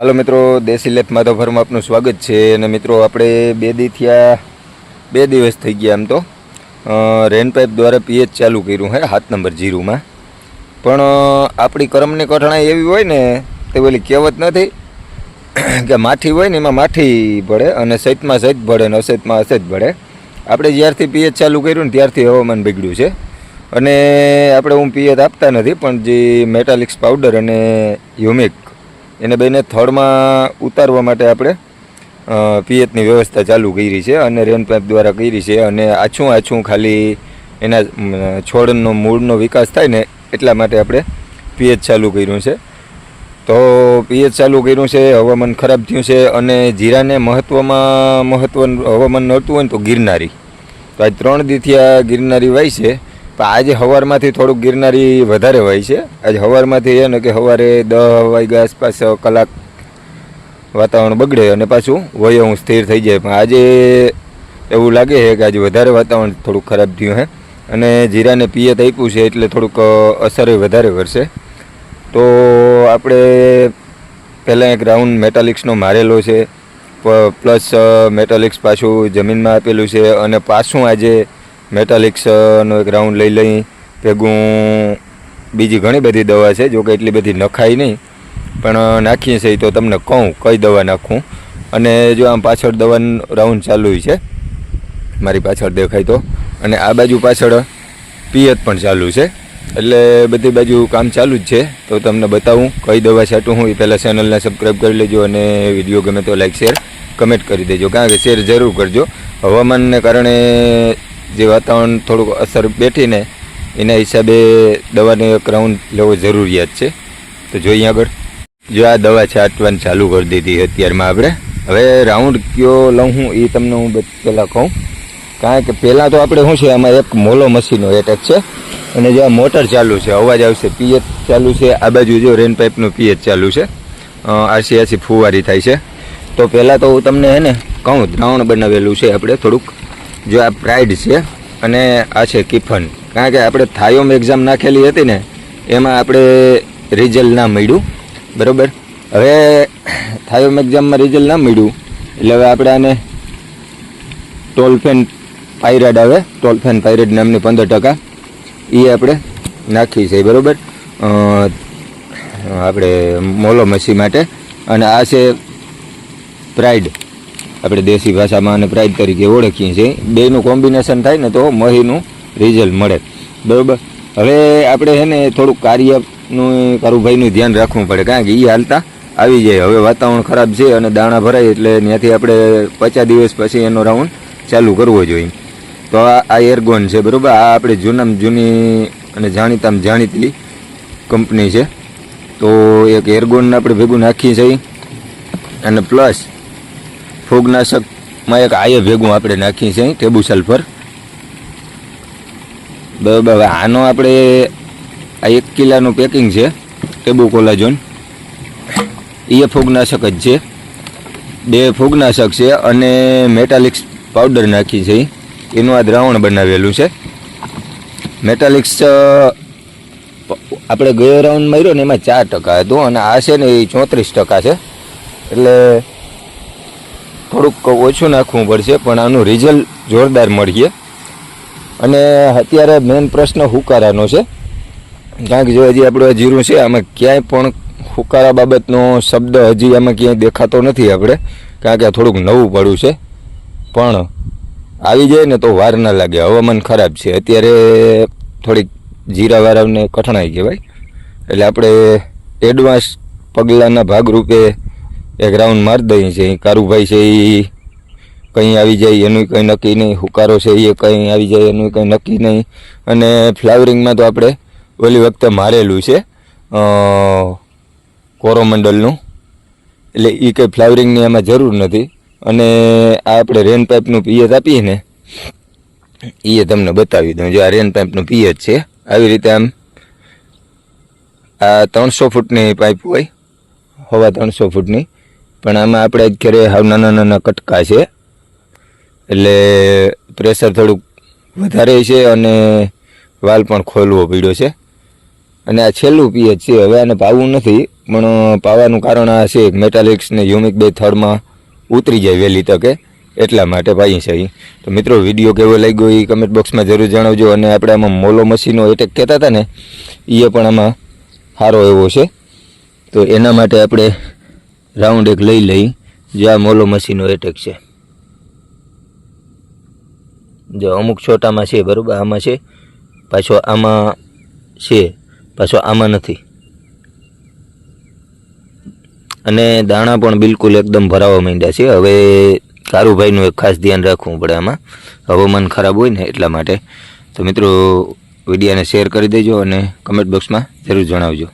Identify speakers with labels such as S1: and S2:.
S1: હાલો મિત્રો, દેશી લેફ માધવભરમાં આપનું સ્વાગત છે અને મિત્રો આપણે બે દી થયા, બે દિવસ થઈ ગયા આમ તો. રેન પાઇપ દ્વારા પીએચ ચાલુ કર્યું હે, હાથ નંબર જીરોમાં. પણ આપણી કરમની કઠણા એવી હોય ને, તે ઓલી કહેવત નથી કે માઠી હોય ને એમાં માઠી ભળે અને સૈતમાં સૈત ભળે અને અસૈતમાં અસૈત ભળે. આપણે જ્યારથી પીએચ ચાલુ કર્યું ને ત્યારથી હવામાન બગડ્યું છે. અને આપણે હું પીએચ આપતા નથી, પણ જે મેટાલિક્સ પાવડર અને હ્યુમિક એને બેને થળમાં ઉતારવા માટે આપણે પિયતની વ્યવસ્થા ચાલુ કરી છે અને રેન પાઇપ દ્વારા કરી છે અને આછું આછું ખાલી એના છોડનો મૂળનો વિકાસ થાય ને એટલા માટે આપણે પિયત ચાલુ કર્યું છે. તો પિયત ચાલુ કર્યું છે, હવામાન ખરાબ થયું છે અને જીરાને મહત્ત્વમાં મહત્ત્વ હવામાન નડતું હોય ને તો ગિરનારી. તો આજ ત્રણ દીથી આ ગિરનારી વાય છે. પણ આજે હવારમાંથી થોડુંક ગિરનારી વધારે હોય છે. આજે સવારમાંથી એ ને કે સવારે દસ વાગ્યા આસપાસ કલાક વાતાવરણ બગડે અને પાછું વય હું સ્થિર થઈ જાય. પણ આજે એવું લાગે છે કે આજે વધારે વાતાવરણ થોડુંક ખરાબ થયું છે અને જીરાને પિયત આપ્યું છે એટલે થોડુંક અસર વધારે કરશે તો આપણે પહેલાં એક રાઉન્ડ મેટાલિક્સનો મારેલો છે. પ્લસ મેટાલિક્સ પાછું જમીનમાં આપેલું છે અને પાછું આજે મેટાલિક્સનો એક રાઉન્ડ લઈ લઈ ભેગું બીજી ઘણી બધી દવા છે જો કે એટલી બધી નખાય નહીં. પણ નાખીએ છીએ તો તમને કહું, કઈ દવા નાખું? અને જો આમ પાછળ દવાનો રાઉન્ડ ચાલુ છે, મારી પાછળ દેખાય તો. અને આ બાજુ પાછળ પિયત પણ ચાલુ છે, એટલે બધી બાજુ કામ ચાલુ જ છે. તો તમને બતાવું, કઈ દવા છાંટું હું એ પહેલાં ચેનલને સબસ્ક્રાઈબ કરી લેજો અને વીડિયો ગમે તો લાઈક શેર કમેન્ટ કરી દેજો. કારણ કે શેર જરૂર કરજો. હવામાનને કારણે જે વાતાવરણ થોડુંક અસર બેઠીને, એના હિસાબે દવાનો એક રાઉન્ડ લેવો જરૂરિયાત છે. તો જોઈએ આગળ. જો આ દવા છાંટવાની ચાલુ કરી દીધી અત્યારમાં આપણે. હવે રાઉન્ડ કયો લઉં હું એ તમને હું પહેલાં કહું. કારણ કે પહેલાં તો આપણે શું છે, આમાં એક મોલો મશીનો એટેક છે. અને જે આ મોટર ચાલુ છે, અવાજ આવશે પીએચ ચાલુ છે. આ બાજુ જો રેન પાઇપનું પીએચ ચાલુ છે. આરસી આરસી ફુવારી થાય છે. તો પહેલાં તો હું તમને હે ને કહું, દ્રાવણ બનાવેલું છે આપણે થોડુંક. જો આ પ્રાઇડ છે અને આ છે કિફન. કારણ કે આપણે થાયોમ એક્ઝામ નાખેલી હતી ને, એમાં આપણે રિઝલ્ટ ના મળ્યું. બરાબર? હવે થાયોમ એક્ઝામમાં રિઝલ્ટ ના મળ્યું. એટલે હવે આપણે આને ટોલફેન પાયરેડ આવે. ટોલફેન પાયરેડ નામની પંદર ટકા. એ આપણે નાખી છે, બરાબર? આપણે મોલો મસી માટે. અને આ છે પ્રાઇડ આપણે દેશી ભાષામાં અને પ્રાઇડ તરીકે ઓળખીએ છીએ. બેનું કોમ્બિનેશન થાય ને તો મહીનું રિઝલ્ટ મળે. બરાબર? હવે આપણે છે ને થોડુંક કાર્યનું કારુભાઈનું ધ્યાન રાખવું પડે, કારણ કે એ હાલતા આવી જાય. હવે વાતાવરણ ખરાબ છે અને દાણા ભરાય એટલે ત્યાંથી આપણે પચાસ દિવસ પછી એનો રાઉન્ડ ચાલુ કરવો જોઈએ. તો આ આ એરગોન છે, બરાબર? આ આપણે જૂનામાં જૂની અને જાણીતામાં જાણીતી કંપની છે. તો એક એરગોન આપણે ભેગું નાખીએ છીએ. અને પ્લસ ફૂગનાશકમાં એક આયે ભેગું આપણે નાખીએ છીએ ટેબુ સલ્ફર બરાબર આનો આપણે આ એક કિલાનું પેકિંગ છે, ટેબુ કોલાજોન. એ ફૂગનાશક જ છે. બે ફૂગનાશક છે અને મેટાલિક્સ પાવડર નાખી છે એનું આ દ્રાવણ બનાવેલું છે. મેટાલિક્સ આપણે ગયો રાઉન્ડ માર્યો ને એમાં ચાર ટકા હતું અને આ છે ને એ ચોત્રીસ ટકા છે. એટલે થોડુંક ઓછું નાખવું પડશે, પણ આનું રિઝલ્ટ જોરદાર મળીએ. અને અત્યારે મેઇન પ્રશ્ન હુકારાનો છે. કારણ કે જો હજી આપણું જીરું છે, આમાં ક્યાંય પણ હુકારા બાબતનો શબ્દ હજી આમાં ક્યાંય દેખાતો નથી આપણે. કારણ કે થોડુંક નવું પડ્યું છે. પણ આવી જાય ને તો વાર ના લાગે. હવામાન ખરાબ છે. અત્યારે થોડીક જીરાવાળાને કઠણાઈ કહેવાય. એટલે આપણે એડવાન્સ પગલાંના ભાગરૂપે એક રાઉન્ડ મારી દઈએ છીએ કારુભાઈ છે એ કંઈ આવી જાય એનું કંઈ નક્કી નહીં. હુકારો છે એ કંઈ આવી જાય એનું કંઈ નક્કી નહીં. અને ફ્લાવરિંગમાં તો આપણે ઓલી વખતે મારેલું છે કોરોમંડલનું. એટલે એ કંઈ ફ્લાવરિંગની એમાં જરૂર નથી. અને આ આપણે રેન પાઇપનું પિયત આપીએ ને એ તમને બતાવી દઉં. જો આ રેન પાઇપનું પિયત છે, આવી રીતે આમ, આ ત્રણસો ફૂટની પાઇપ હોય, હવા ત્રણસો ફૂટની. પણ આમાં આપણે અત્યારે હાવ નાના નાના કટકા છે. એટલે પ્રેશર થોડુંક વધારે છે અને વાલ પણ ખોલવો પડ્યો છે. અને આ છેલ્લું પીએચ છે. હવે આને પાવું નથી, પણ પાવાનું કારણ આ છે મેટાલિક્સ ને યુમિક બે થર્ડમાં ઉતરી જાય વહેલી તકે, એટલા માટે પાઈ છે. તો મિત્રો, વીડિયો કેવો લાગ્યો એ કમેન્ટ બોક્સમાં જરૂર જણાવજો. અને આપણે આમાં મોલો મશીનો એટેક કહેતા હતા ને એ પણ આમાં સારો એવો છે. તો એના માટે આપણે રાઉન્ડ એક લઈ લઈ જે આ મોલો મશીનો એટેક છે. જો અમુક છોટામાં છે, બરાબર? આમાં છે, પાછો આમાં છે, પાછો આમાં નથી. અને દાણા પણ બિલકુલ એકદમ ભરાવા માંડ્યા છે. હવે કારુભાઈનું એક ખાસ ધ્યાન રાખવું પડે આમાં. હવામાન ખરાબ હોય ને એટલા માટે. તો મિત્રો, વિડીયાને શેર કરી દેજો અને કમેન્ટ બોક્સમાં જરૂર જણાવજો.